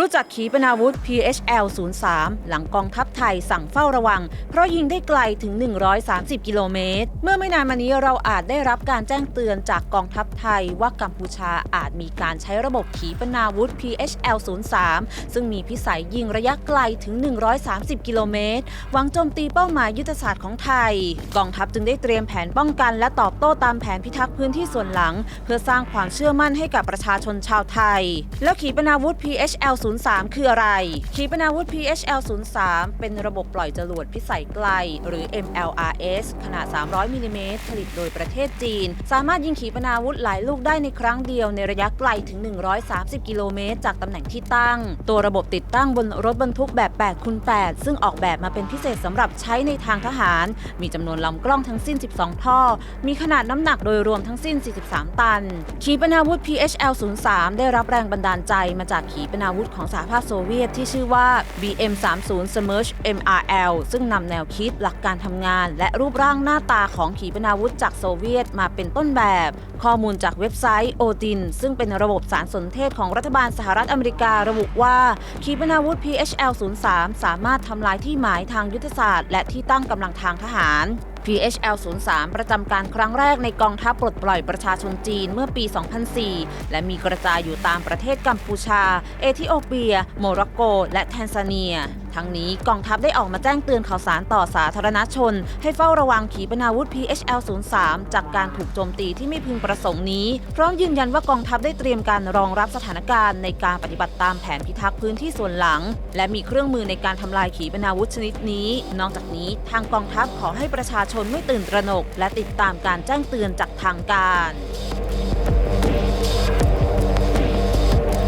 รู้จักขีปนาวุธ PHL 03หลังกองทัพไทยสั่งเฝ้าระวัง เพราะยิงได้ไกลถึง 130 กิโลเมตร เมื่อไม่นานมานี้เราอาจได้รับการแจ้งเตือนจากกองทัพไทยว่ากัมพูชาอาจมีการใช้ระบบขีปนาวุธ PHL 03ซึ่งมีพิสัยยิงระยะไกลถึง 130 กิโลเมตร หวังโจมตีเป้าหมายยุทธศาสตร์ของไทย กองทัพจึงได้เตรียมแผนป้องกัน และตอบโต้ตามแผนพิทักษ์พื้นที่ส่วนหลัง เพื่อสร้างความเชื่อมั่นให้กับประชาชนชาวไทย แล้วขีปนาวุธ PHL 03 คืออะไร ขีปนาวุธ PHL 03 เป็นระบบปล่อยจรวดพิสัยไกล หรือ MLRS ขนาด 300 มิลลิเมตรผลิตโดยประเทศจีน สามารถยิงขีปนาวุธหลายลูกได้ในครั้งเดียวในระยะไกลถึง 130 กิโลเมตร จากตำแหน่งที่ตั้ง ตัวระบบติดตั้งบนรถบรรทุกแบบ8คูณ8ซึ่งออกแบบมาเป็นพิเศษสำหรับใช้ในทางทหาร มีจำนวนลำกล้องทั้งสิ้น 12 ท่อ มีขนาดน้ำหนักโดยรวมทั้งสิ้น 43 ตัน ขีปนาวุธ PHL 03 ได้รับแรงบันดาลใจมาจากขีปนาวุธของสหภาพโซเวียตที่ชื่อว่า BM30 Smerch MRL ซึ่งนำแนวคิดหลักการทำงาน และรูปร่างหน้าตาของขีปนาวุธจากโซเวียตมาเป็นต้นแบบ ข้อมูลจากเว็บไซต์ Odin ซึ่งเป็นระบบสารสนเทศของรัฐบาลสหรัฐอเมริการะบุว่าขีปนาวุธ PHL 03 สามารถทำลายที่หมายทางยุทธศาสตร์ และที่ตั้งกำลังทางทหาร PHL 03ประจำการครั้งแรกในกองทัพปลดปล่อยประชาชนจีนเมื่อปี 2004 และมีกระจายอยู่ตามประเทศกัมพูชา เอธิโอเปีย โมร็อกโก และแทนซาเนีย ทั้งนี้กองทัพได้ออกมาแจ้งเตือนข่าวสารต่อสาธารณชน ให้เฝ้าระวังขีปนาวุธ PHL 03จากการถูกโจมตีที่ไม่พึงประสงค์นี้ พร้อมยืนยันว่ากองทัพได้เตรียมการรองรับสถานการณ์ในการปฏิบัติตามแผนพิทักษ์พื้นที่ส่วนหลัง และมีเครื่องมือในการทำลายขีปนาวุธชนิดนี้ นอกจากนี้ทางกองทัพขอให้ประชาชนไม่ตื่นตระหนก และติดตามการแจ้งเตือนจากทางการ